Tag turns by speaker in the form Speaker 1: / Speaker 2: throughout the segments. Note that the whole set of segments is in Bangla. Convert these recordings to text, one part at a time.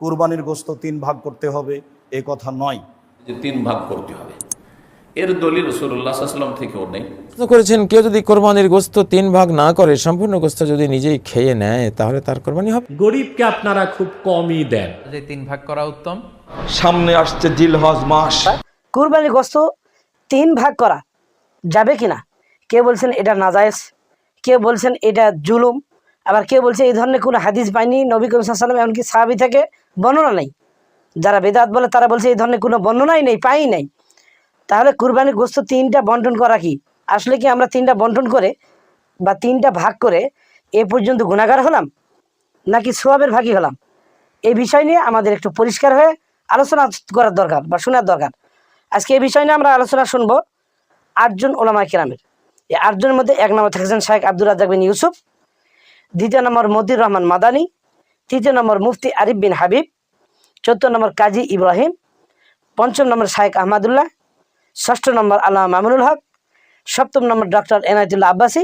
Speaker 1: কুরবানির গোস্ত তিন ভাগ করতে হবে এ কথা নয়।
Speaker 2: যে তিন ভাগ করতে হবে। এর দলিল রসুল্লাহ সাল্লাম থেকেও নেই।
Speaker 3: করেছেন কেউ যদি কোরবানির গোস্ত তিন ভাগ না করে সম্পূর্ণ গোস্ত যদি নিজেই খেয়ে নেয় তাহলে তার কোরবানি হবে।
Speaker 4: গরিবকে আপনারা খুব কমই দেন।
Speaker 5: যে তিন ভাগ করা উত্তম।
Speaker 6: সামনে আসছে জিলহজ মাস।
Speaker 7: কুরবানি গোস্ত তিন ভাগ করা যাবে কিনা কে বলছেন এটা নাজায়েজ কেউ বলছেন এটা জুলুম আবার কে বলছে এই ধরনের কোনো হাদিস পাইনি নবী করিম সাল্লাম এমনকি সাহাবি থেকে বর্ণনা নেই। যারা বেদাত বলে তারা বলছে এই ধরনের কোনো বর্ণনাই নেই, পাই নাই। তাহলে কুরবানি গোস্ত তিনটা বন্টন করা কি? আসলে কি আমরা তিনটা বন্টন করে বা তিনটা ভাগ করে এ পর্যন্ত গুণাগার হলাম, নাকি সোয়াবের ভাগী হলাম? এই বিষয় নিয়ে আমাদের একটু পরিষ্কার হয়ে আলোচনা করার দরকার বা শোনার দরকার। আজকে এই বিষয় নিয়ে আমরা আলোচনা শুনব আটজন ওলামা কিরামের। এই আটজনের মধ্যে এক নম্বর থাকছেন শাহেখ আব্দুল রাজাক বিন ইউসুফ, দ্বিতীয় নম্বর মতিউর রহমান মাদানী, তৃতীয় নম্বর মুফতি আরিফ বিন হাবিব চতুর্থ নম্বর কাজী ইব্রাহিম, পঞ্চম নম্বর শাহেখ আহমদুল্লাহ, ষষ্ঠ নম্বর আল্লাহ মামুনুল হক, সপ্তম নম্বর ডক্টর এনায়তুল্লাহ আব্বাসী,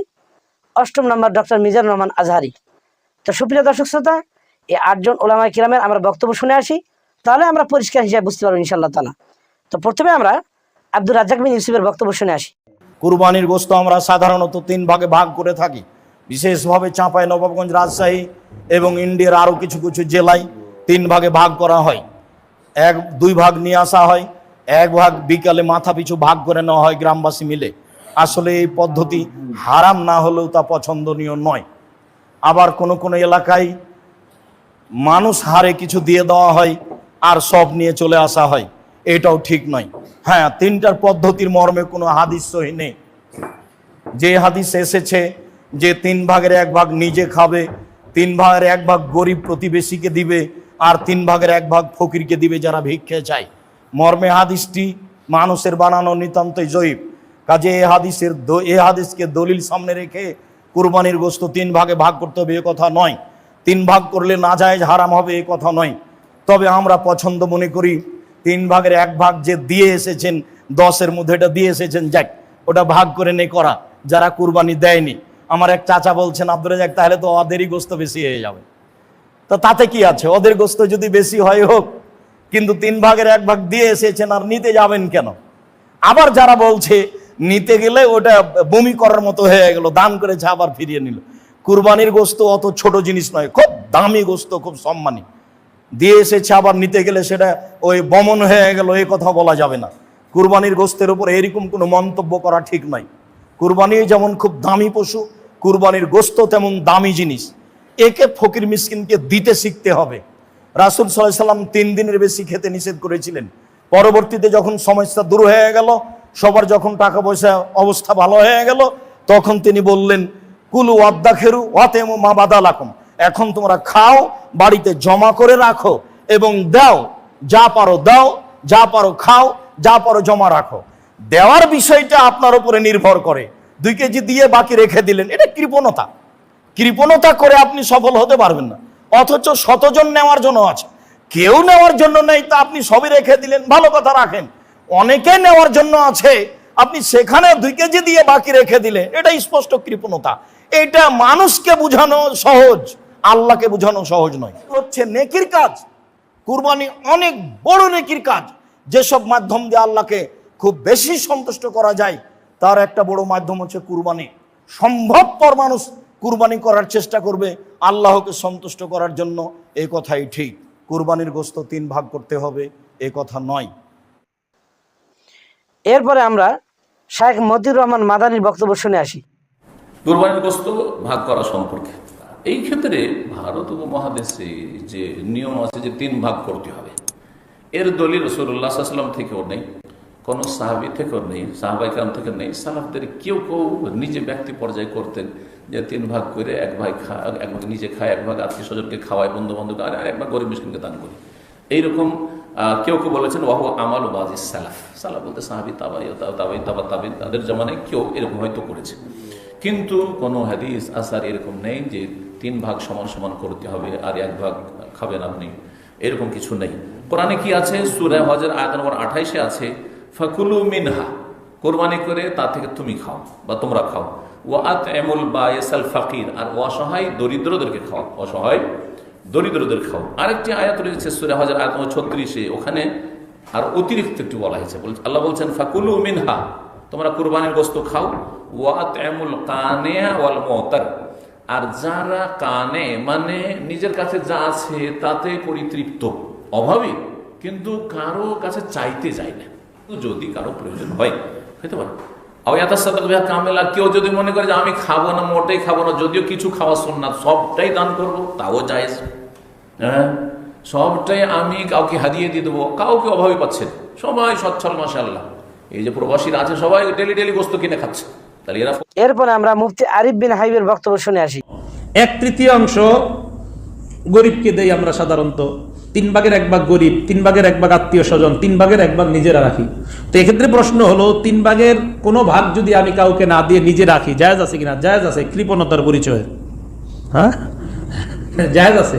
Speaker 7: অষ্টম নম্বর ডক্টর মিজানুর রহমান আজহারি। তো সুপ্রিয় দর্শক শ্রোতা, এই আটজন ওলামা কিরামের আমরা বক্তব্য শুনে আসি, তাহলে আমরা পরিষ্কার হিসাবে বুঝতে পারব ইনশাল্লাহ তালা তো প্রথমে আমরা আব্দুল রাজ্জাক বিন ইউসুফের বক্তব্য শুনে আসি।
Speaker 1: কুরবানির গোস্ত আমরা সাধারণত তিন ভাগে ভাগ করে থাকি, বিশেষভাবে চাঁপাই নবাবগঞ্জ রাজশাহী এবং ইন্ডিয়ার আরও কিছু কিছু জেলায়। তিন ভাগে ভাগ করা হয়। এক, দুই ভাগ নিয়ে আসা হয়, এক ভাগ বিকালে মাথা পিছু ভাগ করে নেওয়া হয় গ্রামবাসী মিলে। আসলে এই পদ্ধতি হারাম না হলেও তা পছন্দনীয় নয়। আবার কোনো কোনো এলাকায় মানুষ হারে কিছু দিয়ে দেওয়া হয় আর সব নিয়ে চলে আসা হয়। এটাও ঠিক নয়। হ্যাঁ তিনটার পদ্ধতির মর্মে কোনো হাদিস নেই। যে হাদিস এসেছে যে তিন ভাগের এক ভাগ নিজে খাবে, তিন ভাগের এক ভাগ গরিব প্রতিবেশীকে দিবে আর তিন ভাগের এক ভাগ ফকিরকে দিবে যারা ভিক্ষে চায়। মর্মে হাদিসটি মানুষের বানানো নিতান্তই জয়ীব। কাজে এ হাদিসের এ হাদিসকে দলিল সামনে রেখে কুরবানির গোস্ত তিন ভাগে ভাগ করতে হবে, এ কথা নয়। তিন ভাগ করলে না যায় হারাম হবে, এ কথা নয়। তবে আমরা পছন্দ মনে করি, তিন ভাগের এক ভাগ যে দিয়ে এসেছেন, দশের মধ্যে এটা দিয়ে এসেছেন, যাক, ওটা ভাগ করে নে করা। যারা কুরবানি দেয়নি, আমার এক চাচা বলছেন আব্দুল যাক তাহলে তো ওদেরই গোস্ত বেশি হয়ে যাবে। তো তাতে কি আছে? ওদের গোস্ত যদি বেশি হয় হোক, কিন্তু তিন ভাগের এক ভাগ দিয়ে এসেছেন আর নিতে যাবেন কেন? আবার যারা বলছে, নিতে গেলে ওটা বমি করার মতো হয়ে গেল, দান করেছে, আবার ফিরিয়ে নিল। কুরবানির গোস্ত অত ছোট জিনিস নয়, খুব দামি গোস্ত, খুব সম্মানী। দিয়ে এসেছে, আবার নিতে গেলে সেটা ওই বমন হয়ে গেল, এ কথা বলা যাবে না। কুরবানির গোস্তের উপর এরকম কোনো মন্তব্য করা ঠিক নয় কুরবানি যেমন খুব দামি পশু, কুরবানির গোস্ত তেমন দামি জিনিস। একে ফকির মিসকিনকে দিতে শিখতে হবে। রাসুল সাল্লাহ সাল্লাম তিন দিনের বেশি খেতে নিষেধ করেছিলেন। পরবর্তীতে যখন সমস্যা দূর হয়ে গেল, সবার যখন টাকা পয়সা অবস্থা ভালো হয়ে গেল, তখন তিনি বললেন, কুলু আদ্দা খেরু অতেমো মা বাদালাকুম। এখন তোমরা খাও, বাড়িতে জমা করে রাখো এবং দাও, যা পারো দাও, যা পারো খাও, যা পারো জমা রাখো। দেওয়ার বিষয়টা আপনার উপরে নির্ভর করে। দুই কেজি দিয়ে বাকি রেখে দিলেন। এটা কৃপণতা। কৃপণতা করে আপনি সফল হতে পারবেন না। অথচ শতজন নেওয়ার জন্য আছে। কেউ নেওয়ার জন্য নেই, তা আপনি সবই রেখে দিলেন। ভালো কথা রাখেন। অনেকে নেওয়ার জন্য আছে, আপনি সেখানে দুই কেজি দিয়ে বাকি রেখে দিলেন এটা স্পষ্ট কৃপণতা। এটা মানুষকে বোঝানো সহজ, আল্লাহকে বোঝানো সহজ নয়। হচ্ছে নেকির কাজ। কুরবানি অনেক বড় নেকির কাজ। যেসব মাধ্যম দিয়ে আল্লাহকে খুব বেশি সন্তুষ্ট করা যায়, তার একটা বড় মাধ্যম হচ্ছে কুরবানি। সম্ভবপর মানুষ কুরবানি করার চেষ্টা করবে আল্লাহকে সন্তুষ্ট করার জন্য এই কথাই ঠিক। কুরবানির গোস্ত তিন ভাগ করতে হবে এ কথা নয়।
Speaker 7: এরপরে আমরা শাহেখ মতিউর রহমান মাদানির বক্তব্য শুনে আসি।
Speaker 2: কুরবানির গোস্ত ভাগ করা সম্পর্কে। এই ক্ষেত্রে ভারত উপমহাদেশে যে নিয়ম আছে যে তিন ভাগ করতে হবে। এর দলিল রসুল্লাহ সাল্লাম থেকেও নেই কোনো সাহাবি থেকেও নেই সাহাবাইকাম থেকে নেই সালাফদের কেউ কেউ নিজে ব্যক্তি পর্যায়ে করতেন। যে তিন ভাগ করে এক ভাই খা, এক ভাগ নিজে খায়, এক ভাগ আত্মীয় স্বজনকে খাওয়ায় বন্ধু বান্ধবকে আর এক ভাগ গরিব মিসকিনকে দান করি। এইরকম কেউ কেউ বলেছেন, ওয়াহু আমাল বাজি সালাফ। সালাফ বলতে সাহাবি, তাবাই তাবাই, তাবা তাবি তাদের জমানায় কেউ এরকম হয়তো করেছে। কিন্তু কোনো হাদিস, আসার এরকম নেই যে তিন ভাগ সমান সমান করতে হবে আর এক ভাগ খাবেন আপনি। এরকম কিছু নেই। কোরআনে কি আছে? সুরে হজের আয়াত নম্বর আঠাইশে আছে, ফাকুলু মিনহা। কোরবানি করে তা থেকে তুমি খাও বা তোমরা খাও। ওয়াত এমুল বা এসাল ফাকির, আর অসহায় দরিদ্রদেরকে খাও অসহায় দরিদ্রদের খাও আরেকটি আয়াত রয়েছে সুরে হাজার আয়াত ছত্রিশে, ওখানে আর অতিরিক্ত একটু বলা হয়েছে। আল্লাহ বলছেন, ফাকুলু মিনহা তোমরা কোরবানির গোস্ত খাও। ওয়াত এমুল কানে ওয়াল মতার, আর যারা কানে মানে নিজের কাছে যা আছে তাতে পরিতৃপ্ত। অভাবী, কিন্তু কারও কাছে চাইতে যায় না। যদি কারও প্রয়োজন হয় হইতে পারে। কামেলা কেউ যদি মনে করে যে আমি খাব না মোটেই খাব না যদিও কিছু খাওয়া সুন্নাত সবটাই দান করব তাও জায়েজ। হ্যাঁ? সবটাই আমি কাউকে হাদিয়ে দিয়ে দেবো কাউকে অভাবে পাচ্ছে সবাই সচ্ছল মাসাল্লাহ এই যে প্রবাসীরা আছে সবাই ডেলি ডেলি গোস্ত কিনে খাচ্ছে। তাহলে এরা
Speaker 7: এরপরে আমরা মুফতি আরিফ বিন হাইবের বক্তব্য শুনে আসি।
Speaker 5: এক তৃতীয়াংশ গরিবকে দেই আমরা সাধারণত। তিন ভাগের এক ভাগ গরিব, তিন ভাগের এক ভাগ আত্মীয় স্বজন, তিন ভাগের এক ভাগ নিজেরা রাখি। তো এক্ষেত্রে প্রশ্ন হলো, তিন ভাগের কোনো ভাগ যদি আমি কাউকে না দিয়ে নিজে রাখি, জায়েজ আছে কিনা? জায়েজ আছে, কৃপণতার পরিচয়। হ্যাঁ? জায়েজ আছে,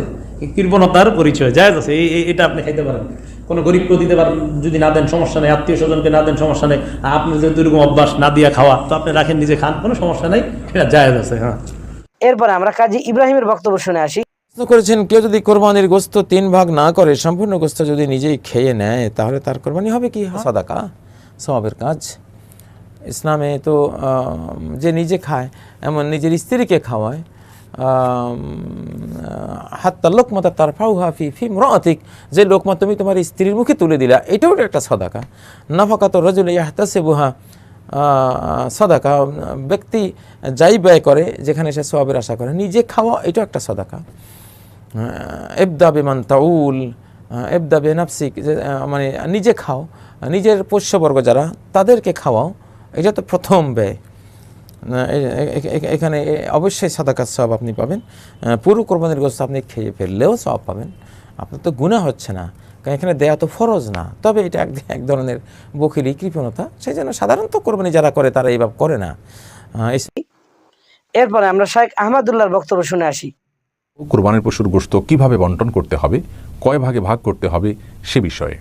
Speaker 5: কৃপণতার পরিচয়, জায়েজ আছে এটা আপনি খাইতে পারেন। কোনো গরিবকেও দিতে পারেন, যদি না দেন সমস্যা নেই, আত্মীয় স্বজনকে না দেন সমস্যা নেই, আপনি যেহেতু এরকম অভ্যাস না দিয়া খাওয়া, তো আপনি রাখেন, নিজে খান, কোনো সমস্যা নেই এটা জায়েজ আছে হ্যাঁ।
Speaker 7: এরপরে আমরা কাজী ইব্রাহিমের বক্তব্য শুনে আসি।
Speaker 3: প্রশ্ন করেছেন কেউ যদি কোরবানির গোস্ত তিন ভাগ না করে সম্পূর্ণ গোস্ত যদি নিজেই খেয়ে নেয় তাহলে তার কোরবানি হবে কি? সাদাকা সবাবের কাজ। ইসলামে তো যে নিজে খায় এমন নিজের স্ত্রীকে খাওয়ায় হাত্তা লোকমতা তার ফাউ হাফি ফি মরাতিক যে লোকমা তুমি তোমার স্ত্রীর মুখে তুলে দিলা এটাও একটা সদাকা। নাফাকাত রজুল ইয়াহতাসে বুহা সদাকা ব্যক্তি যাই ব্যয় করে যেখানে সে সবাবের আশা করে নিজে খাওয়া এটাও একটা সদাকা। এবদা বেমান তাউল এবদা বে নাফসিক যে, আহ, মানে নিজে খাও নিজের পোষ্যবর্গ যারা তাদেরকে খাওয়াও এটা তো প্রথম ব্যয়। এখানে অবশ্যই সাদাকার সব আপনি পাবেন। পুরো কোরবানির গোস্ত আপনি খেয়ে ফেললেও সব পাবেন। আপনার তো গুণা হচ্ছে না কারণ এখানে দেয়া তো ফরজ না। তবে এটা এক এক ধরনের বকিলি কৃপণতা সেই জন্য সাধারণত কোরবানি যারা করে তারা এইভাবে করে না।
Speaker 7: এরপরে আমরা শাহেখ আহমদুল্লাহর বক্তব্য শুনে আসি।
Speaker 8: কোরবানির পশুর গোশত কীভাবে বন্টন করতে হবে, কয় ভাগে ভাগ করতে হবে সে বিষয়ে।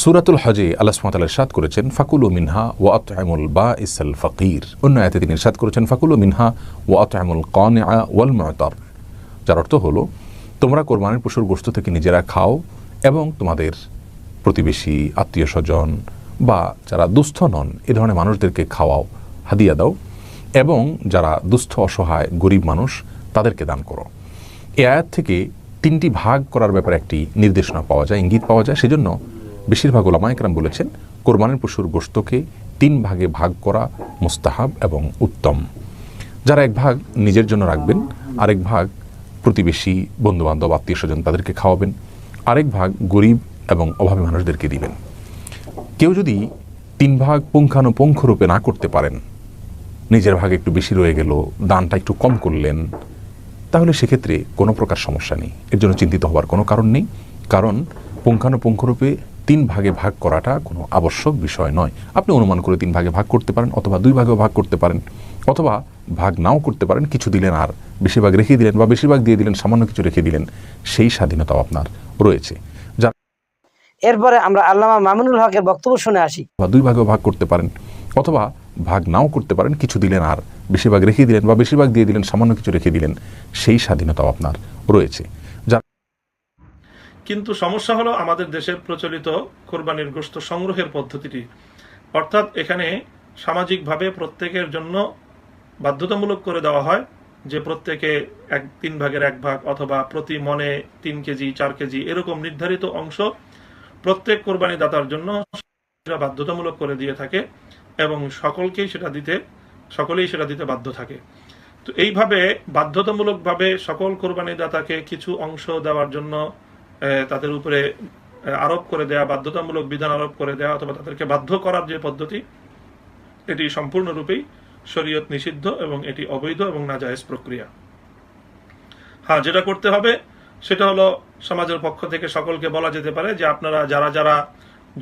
Speaker 8: সুরাতুল হজে আল্লাহ সুমাতাল করেছেন, ফাকুল মিনহা ও আতমুল বা ইসাল ফকির। অন্য আয়তে তিনি সাদ করেছেন, ফাকুল মিনহা ও আতমুল কন ওয়াল ময়তর যার অর্থ হলো, তোমরা কোরবানির পশুর গোশত থেকে নিজেরা খাও এবং তোমাদের প্রতিবেশী আত্মীয় স্বজন বা যারা দুস্থ নন, এ ধরনের মানুষদেরকে খাওয়াও, হাদিয়া দাও এবং যারা দুস্থ, অসহায়, গরিব মানুষ, তাদেরকে দান করো। এ আয়াত থেকে তিনটি ভাগ করার ব্যাপারে একটি নির্দেশনা পাওয়া যায়, ইঙ্গিত পাওয়া যায়। সেজন্য বেশিরভাগ ওলামায়করাম বলেছেন, কোরবানির পশুর গোশতকে তিন ভাগে ভাগ করা মুস্তাহাব এবং উত্তম। যারা এক ভাগ নিজের জন্য রাখবেন, আরেক ভাগ প্রতিবেশী, বন্ধুবান্ধব আত্মীয় স্বজন তাদেরকে খাওয়াবেন, আরেক ভাগ গরিব এবং অভাবী মানুষদেরকে দিবেন। কেউ যদি তিন ভাগ পুঙ্খানুপুঙ্খ রূপে না করতে পারেন, নিজের ভাগে একটু বেশি রয়ে গেল, দানটা একটু কম করলেন তাহলে সেক্ষেত্রে কোনো প্রকার সমস্যা নেই। এর জন্য চিন্তিত হওয়ার কোনো কারণ নেই। কারণ পুঙ্খানুপুঙ্খরূপে তিন ভাগে ভাগ করাটা কোনো আবশ্যক বিষয় নয়। আপনি অনুমান করে তিন ভাগে ভাগ করতে পারেন অথবা দুই ভাগেও ভাগ করতে পারেন। অথবা ভাগ নাও করতে পারেন কিছু দিলেন আর বেশিরভাগ রেখে দিলেন বা বেশিরভাগ দিয়ে দিলেন সামান্য কিছু রেখে দিলেন সেই স্বাধীনতাও আপনার রয়েছে।
Speaker 7: এরপরে আমরা আল্লামা মামুনুল হকের বক্তব্য শুনে আসি।
Speaker 8: বা দুই ভাগেও ভাগ করতে পারেন। অথবা ভাগ নাও করতে পারেন, কিছু দিলেন আর বেশিরভাগ রেখে দিলেন বা বেশিরভাগ দিয়ে দিলেন, সামান্য কিছু রেখে দিলেন, সেই স্বাধীনতাও আপনার রয়েছে।
Speaker 9: কিন্তু সমস্যা হলো আমাদের দেশের প্রচলিত কোরবানির গোশত সংগ্রহের পদ্ধতিটি। অর্থাৎ এখানে সামাজিকভাবে প্রত্যেকের জন্য বাধ্যতামূলক করে দেওয়া হয় যে প্রত্যেকে এক, তিন ভাগের এক ভাগ অথবা প্রতি মনে তিন কেজি, চার কেজি এরকম নির্ধারিত অংশ প্রত্যেক কোরবানি দাতার জন্য বাধ্যতামূলক করে দিয়ে থাকে। এবং সকলকেই সেটা দিতে, সকলেই সেটা দিতে বাধ্য থাকে। তো এইভাবে বাধ্যতামূলকভাবে সকল কোরবানি দাতাকে কিছু অংশ দেওয়ার জন্য তাদের উপরে আরোপ করে দেয়া, বাধ্যতামূলক বিধান আরোপ করে দেয়া অথবা তাদেরকে বাধ্য করার যে পদ্ধতি, এটি সম্পূর্ণরূপেই শরীয়ত নিষিদ্ধ এবং এটি অবৈধ এবং নাজায়েজ প্রক্রিয়া। হ্যাঁ যেটা করতে হবে, সেটা হলো সমাজের পক্ষ থেকে সকলকে বলা যেতে পারে যে আপনারা যারা যারা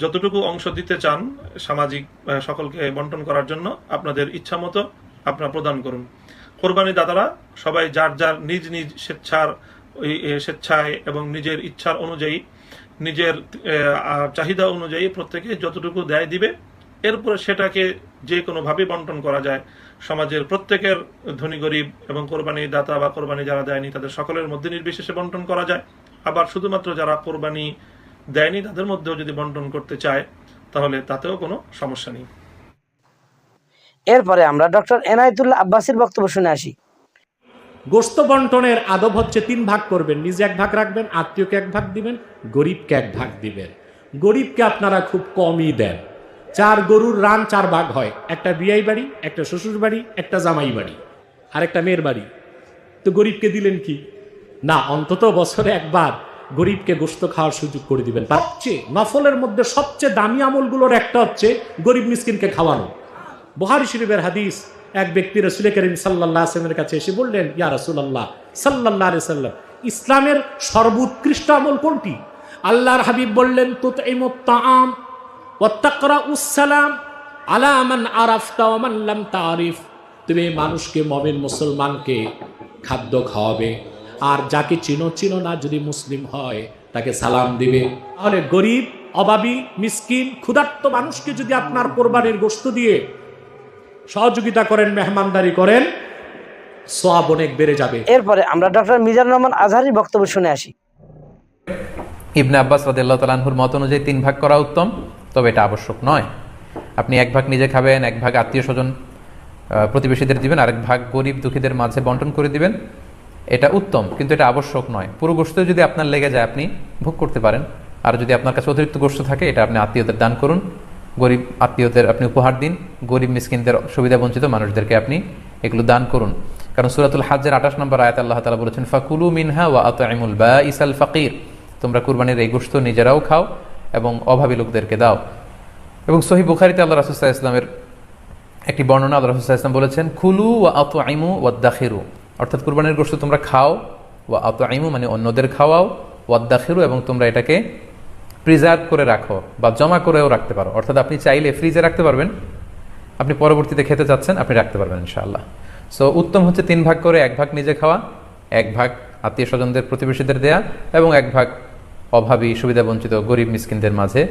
Speaker 9: যতটুকু অংশ দিতে চান সামাজিক সকলকে বন্টন করার জন্য আপনাদের ইচ্ছা মতো আপনারা প্রদান করুন। কোরবানি দাতারা সবাই যার যার নিজ নিজ স্বেচ্ছার স্বেচ্ছায় এবং নিজের ইচ্ছার অনুযায়ী, নিজের চাহিদা অনুযায়ী প্রত্যেকে যতটুকু দেয় দিবে, এরপরে সেটাকে যে কোনোভাবে বন্টন করা যায়। সমাজের প্রত্যেকের ধনী গরিব এবং কোরবানি দাতা বা কোরবানি যারা দেয়নি, তাদের সকলের মধ্যে নির্বিশেষে বন্টন করা যায়। আবার শুধুমাত্র যারা কোরবানি দেয়নি তাদের মধ্যেও যদি বন্টন করতে চায় তাহলে তাতেও কোনো সমস্যা নেই।
Speaker 7: এরপরে আমরা ডক্টর এনায়েতুল্লাহ আব্বাসির বক্তব্য শুনে আসি।
Speaker 4: গোস্ত বন্টনের আদব হচ্ছে তিন ভাগ করবেন নিজে এক ভাগ রাখবেন আত্মীয়কে এক ভাগ দিবেন গরিবকে এক ভাগ দিবেন। গরিবকে আপনারা খুব কমই দেন। চার গরুর রান চার ভাগ হয় একটা বিয়াই বাড়ি একটা শ্বশুর বাড়ি একটা জামাই বাড়ি আর একটা মেয়ের বাড়ি। তো গরিবকে দিলেন কি? না অন্তত বছরে একবার গরিবকে গোস্ত খাওয়ার সুযোগ করে দিবেন। সবচেয়ে নফলের মধ্যে সবচেয়ে দামি আমলগুলোর একটা হচ্ছে গরিব মিসকিনকে খাওয়ানো। বুহারি শরীফের হাদিস এক ব্যক্তি রসুল করিম সাল্লাহ আসলামের কাছে এসে বললেন ইয়া রসুল্লাহ সাল্লাহ সাল্লাম ইসলামের সর্বোৎকৃষ্ট আমল কোনটি? আল্লাহর হাবিব বললেন তো তাম ওয়াত্তাকরা উসালাম আলা আমান আরাফতা ওমান লাম তারিফ। তুমি মানুষকে মমিন মুসলমানকে খাদ্য খাওয়াবে। আর যাকে চিনো চিনো না যদি মুসলিম হয় তাকে সালাম দিবে। তাহলে গরিব অভাবী মিসকিন ক্ষুধার্ত মানুষকে যদি আপনার কোরবানির গোস্ত দিয়ে সহযোগিতা করেন মেহমানদারি করেন সোয়াব অনেক বেড়ে যাবে।
Speaker 7: এরপরে আমরা ডক্টর মিজানুর রহমান আজহারির বক্তব্য শুনে আসি।
Speaker 10: ইবনে আব্বাস রাদিয়াল্লাহু তাআলাহুর মত অনুযায়ী তিন ভাগ করা উত্তম তবে এটা আবশ্যক নয়। আপনি এক ভাগ নিজে খাবেন এক ভাগ আত্মীয় স্বজন প্রতিবেশীদের দিবেন আরেক ভাগ গরিব দুঃখীদের মাঝে বন্টন করে দিবেন। এটা উত্তম, কিন্তু এটা আবশ্যক নয়। পুরো গোষ্ঠ যদি আপনার লেগে যায়, আপনি ভোগ করতে পারেন। আর যদি আপনার কাছে অতিরিক্ত গোষ্ঠ থাকে, এটা আপনি আত্মীয়দের দান করুন। গরিব আত্মীয়দের আপনি উপহার দিন। গরিব মিসকিনদের সুবিধা বঞ্চিত মানুষদেরকে আপনি এগুলো দান করুন। কারণ সুরাতুল হাজের আঠাশ নম্বর আয়াত আল্লাহ তালা বলেছেন, ফাকুলু মিনহা ওয়া আতআইমুল বা ইসাল ফাকির। তোমরা কুরবানির এই গোশত নিজেরাও খাও এবং অভাবী লোকদেরকে দাও। এবং সহি বুখারিতে আল্লাহ রাসুসাহ ইসলামের একটি বর্ণনা, আল্লাহ রাসুসাহ ইসলাম বলেছেন খুলু ওয়া আত আইমু ওয়াদ্দাখিরু অর্থাৎ কুরবানির গোশত তোমরা খাও, ওয়া আত আইমু মানে অন্যদের খাওয়াও ওয়াদ্দাখিরু এবং তোমরা এটাকে প্রিজার্ভ করে রাখো, বা জমা করেও রাখতে পারো। অর্থাৎ আপনি চাইলে ফ্রিজে রাখতে পারবেন। আপনি পরবর্তীতে খেতে চাচ্ছেন, আপনি রাখতে পারবেন, ইনশাআল্লাহ। সো উত্তম হচ্ছে তিন ভাগ করে, এক ভাগ নিজে খাওয়া, এক ভাগ আত্মীয় স্বজনদের প্রতিবেশীদের দেয়া, এবং এক ভাগ অভাবী, সুবিধাবঞ্চিত, গরিব মিসকিনদের মাঝে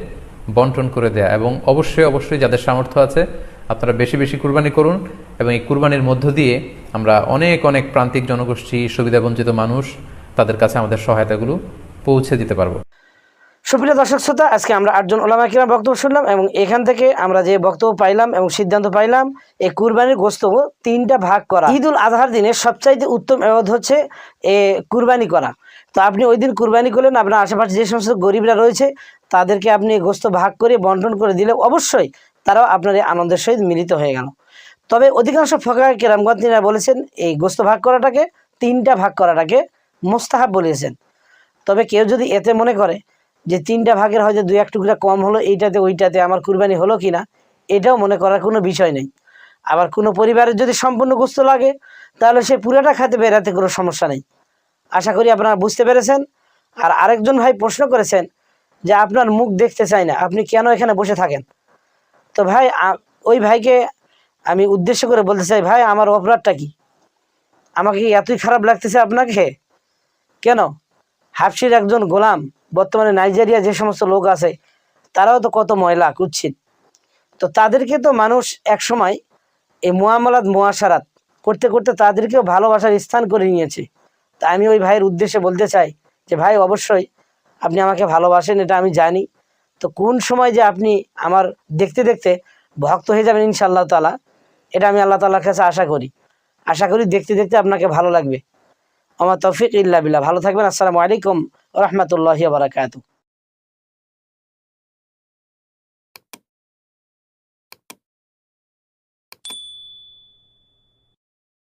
Speaker 10: বন্টন করে দেয়া। এবং অবশ্যই অবশ্যই যাদের সামর্থ্য আছে, আপনারা বেশি বেশি কুরবানি করুন, এবং এই কুরবানির মধ্য দিয়ে আমরা অনেক অনেক প্রান্তিক জনগোষ্ঠী, সুবিধাবঞ্চিত মানুষ, তাদের কাছে আমাদের সহায়তাগুলো পৌঁছে দিতে পারব।
Speaker 7: সুপ্রিয় দর্শক শ্রোতা, আজকে আমরা আটজন ওলামা কিরাম বক্তব্য শুনলাম এবং এখান থেকে আমরা যে বক্তব্য পাইলাম এবং সিদ্ধান্ত পাইলাম, এই কুরবানির গোস্ত তিনটা ভাগ করা। ঈদ উল আজহার দিনে সবচাইতে উত্তম এবাদত হচ্ছে এ কুরবানি করা। তো আপনি ওই দিন কুরবানি করলেন, আপনার আশেপাশে যে সমস্ত গরিবরা রয়েছে, তাদেরকে আপনি গোস্ত ভাগ করে বন্টন করে দিলে অবশ্যই তারাও আপনার এই আনন্দের সহিত মিলিত হয়ে গেল। তবে অধিকাংশ ফকা কেরামগঞ্জ তিনারা বলেছেন, এই গোস্ত ভাগ করাটাকে, তিনটা ভাগ করাটাকে মোস্তাহাব বলেছেন। তবে কেউ যদি এতে মনে করে যে তিনটা ভাগের হয়তো দু এক টুকরা কম হলো, এইটাতে ওইটাতে আমার কুরবানি হলো কি না এটাও মনে করার কোনো বিষয় নেই। আবার কোনো পরিবারের যদি সম্পূর্ণ গোস্ত লাগে, তাহলে সে পুরাটা খাতে বেরাতে কোনো সমস্যা নেই। আশা করি আপনারা বুঝতে পেরেছেন। আর আরেকজন ভাই প্রশ্ন করেছেন যে, আপনার মুখ দেখতে চাই না, আপনি কেন এখানে বসে থাকেন? তো ভাই ওই ভাইকে আমি উদ্দেশ্য করে বলতে চাই, ভাই, আমার অপরাধটা কি? আমাকে এতই খারাপ লাগতেছে আপনাকে? কেন? হাফসির একজন গোলাম, বর্তমানে নাইজেরিয়া যে সমস্ত লোক আছে, তারাও তো কত ময়লা কুচ্ছিত তো তাদেরকে তো মানুষ এক সময় এই মোয়ামলাত মোয়াশারাত করতে করতে তাদেরকেও ভালোবাসার স্থান করে নিয়েছে। তা আমি ওই ভাইয়ের উদ্দেশ্যে বলতে চাই যে, ভাই, অবশ্যই আপনি আমাকে ভালোবাসেন, এটা আমি জানি। তো কোন সময় যে আপনি আমার দেখতে দেখতে ভক্ত হয়ে যাবেন ইনশাআল্লাহ তালা এটা আমি আল্লাহ তাল্লাহর কাছে আশা করি। আশা করি দেখতে দেখতে আপনাকে ভালো লাগবে। আমার তফিক ইল্লা বিল্লাহ। ভালো থাকবেন। আসসালামু আলাইকুম রহমতুল্লাহ বারাকাতু